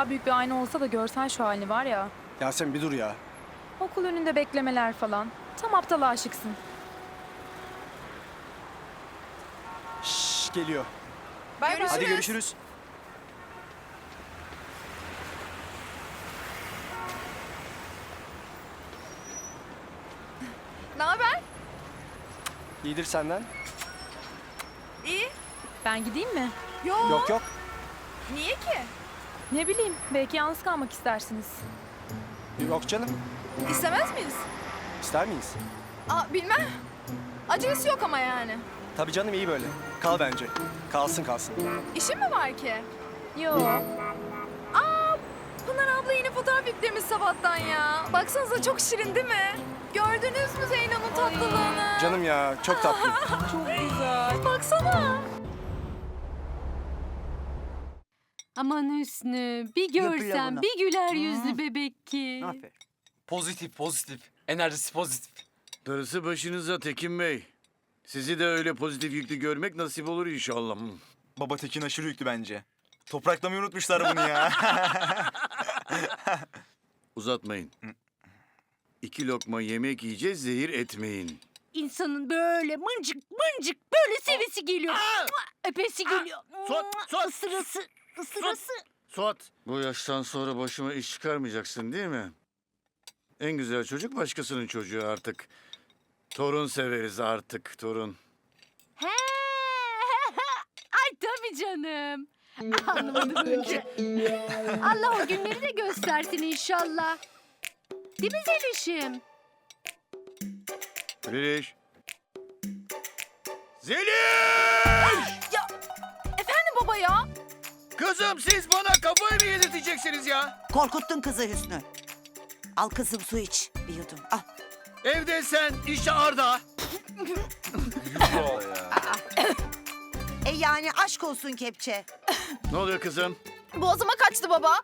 daha büyük bir ayna olsa da görsen şu halini var ya. Yasemin bir dur ya. Okul önünde beklemeler falan. Tam aptal aşıksın. Şşş geliyor. Görüşürüz. Hadi görüşürüz. Ne haber? İyidir senden. İyi. Ben gideyim mi? Yo. Yok yok. Niye ki? Ne bileyim belki yalnız kalmak istersiniz. Yok canım. İstemez miyiz? İster miyiz? Aa bilmem. Acelesi yok ama yani. Tabii canım iyi böyle. Kal bence. Kalsın kalsın. İşin mi var ki? Yo. Aa Pınar abla yeni fotoğraf yüklemiş sabahtan ya. Baksanıza çok şirin değil mi? Gördünüz mü Zeyno'nun tatlılığını? Canım ya çok tatlı. Çok güzel. Baksana. Aman Hüsnü bir görsen bir güler yüzlü bebek ki. Pozitif, pozitif. Enerjisi pozitif. Darısı başınıza Tekin Bey. Sizi de öyle pozitif yüklü görmek nasip olur inşallah. Hı. Baba Tekin aşırı yüklü bence. Topraklamayı unutmuşlar bunu ya. Uzatmayın. İki lokma yemek yiyeceğiz, zehir etmeyin. İnsanın böyle mıncık mıncık böyle sevesi geliyor. Öpesi geliyor. Mua, Suat. Isırası, ısırası. Suat, bu yaştan sonra başıma iş çıkarmayacaksın değil mi? En güzel çocuk başkasının çocuğu artık. Torun severiz artık, torun. He. Ay tabii canım. Anlamadım önce. Allah o günleri de göstersin inşallah. Değil mi Zeliş'im? Zeliş! Zeliş! Efendim baba ya. Kızım siz bana kafayı mı yedirteceksiniz ya? Korkuttun kızı Hüsnü. Al kızım su iç. Bir yudum al. Evde sen, işte Arda. E yani aşk olsun kepçe. Ne oluyor kızım? Boğazıma kaçtı baba.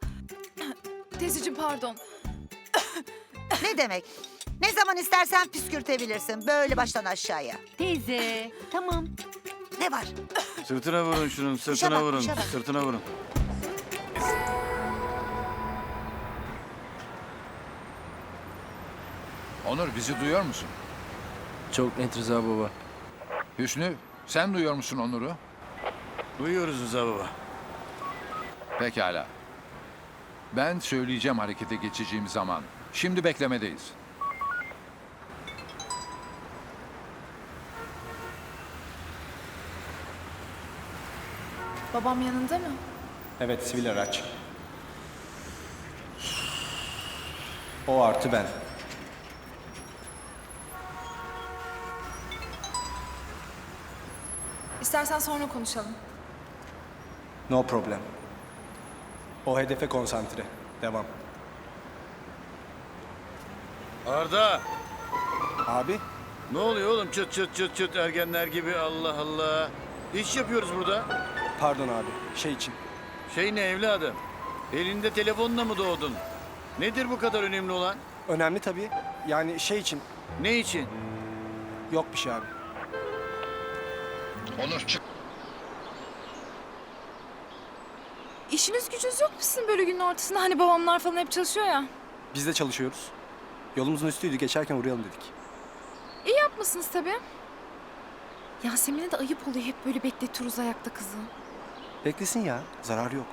Teyzeciğim pardon. Ne demek? Ne zaman istersen püskürtebilirsin. Böyle baştan aşağıya. Teyze. Tamam. Ne var? Sırtına vurun şunun, sırtına bak, vurun, bak. sırtına vurun. Onur bizi duyuyor musun? Çok net Rıza baba. Hüsnü sen duyuyor musun Onur'u? Duyuyoruz Rıza baba. Pekala. Ben söyleyeceğim harekete geçeceğim zaman. Şimdi beklemedeyiz. Babam yanında mı? Evet sivil araç. O artı ben. İstersen sonra konuşalım. No problem. O hedefe konsantre. Devam. Arda! Abi Ne oluyor oğlum çıt çıt çıt çıt ergenler gibi Allah Allah. İş yapıyoruz burada. Pardon abi şey için. Şey ne evladım? Elinde telefonla mı doğdun? Nedir bu kadar önemli olan? Önemli tabii. Yani şey için Ne için? yok bir şey abi. Onur çık. İşiniz gücünüz yok mu sizin böyle günün ortasında? Hani babamlar falan hep çalışıyor ya. Biz de çalışıyoruz. Yolumuzun üstüydü geçerken uğrayalım dedik. İyi yapmışsınız tabii. Yasemin'e de ayıp oluyor hep böyle bekletiyoruz ayakta kızı. Beklesin ya zararı yok.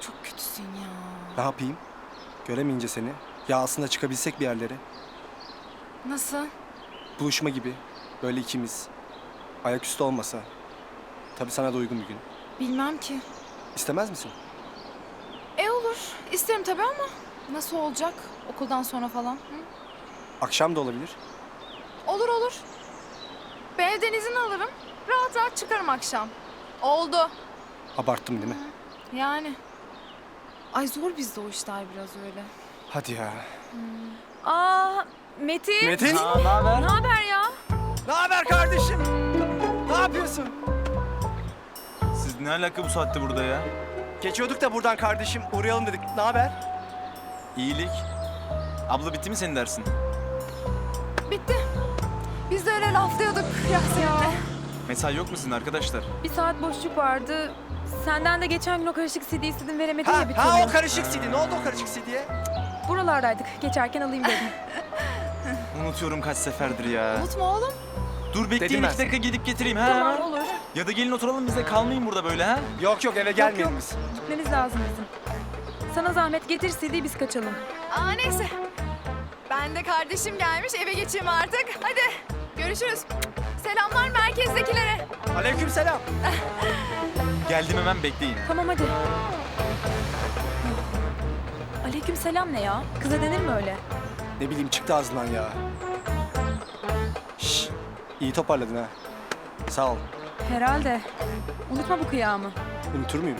Çok kötüsün ya. Ne yapayım? Göremeyince seni. Ya aslında çıkabilsek bir yerlere. Nasıl? Buluşma gibi. Böyle ikimiz. Ayaküstü olmasa. Tabii sana da uygun bir gün. Bilmem ki. İstemez misin? E olur. İsterim tabii ama nasıl olacak? Okuldan sonra falan. Hı? Akşam da olabilir. Olur olur. Ben evden izin alırım. Rahat rahat çıkarım akşam. Oldu. Abarttım değil mi? Yani. Ay zor bizde o işler biraz öyle. Hadi ya. Aa Metin. Metin. Ne haber ya? Ne haber kardeşim? Ne yapıyorsun? Siz ne alaka bu saatte burada ya? Geçiyorduk da buradan kardeşim. Uğrayalım dedik. Ne haber? İyilik. Abla bitti mi senin dersin? Bitti. Biz de öyle laflıyorduk Yasemin'le. Mesai yok mu sizin arkadaşlar? Bir saat boşluk vardı. Senden de geçen gün o karışık CD istedim veremedin Ha, ya bir ha türlü. o karışık CD. Ne oldu o karışık CD'ye? Buralardaydık. Geçerken alayım dedim. Unutuyorum kaç seferdir ya. Unutma oğlum. Dur bekleyin ben iki dakika gidip getireyim ha. tamam olur. Ya da gelin oturalım biz de kalmayın burada böyle ha. Yok yok eve gelmeyelim yok. biz. Gitmemiz lazım bizim. Sana zahmet getir CD biz kaçalım. Aa neyse. Ben de kardeşim gelmiş eve geçeyim artık. Hadi görüşürüz. Selamlar merkezdekilere. Aleyküm selam. Geldim hemen bekleyin. Tamam hadi. Aleyküm selam ne ya? Kıza denir mi öyle? Ne bileyim çıktı ağzından ya. Şş, iyi toparladın ha. Sağ ol. Herhalde. Unutma bu kıyamı. Unutur muyum?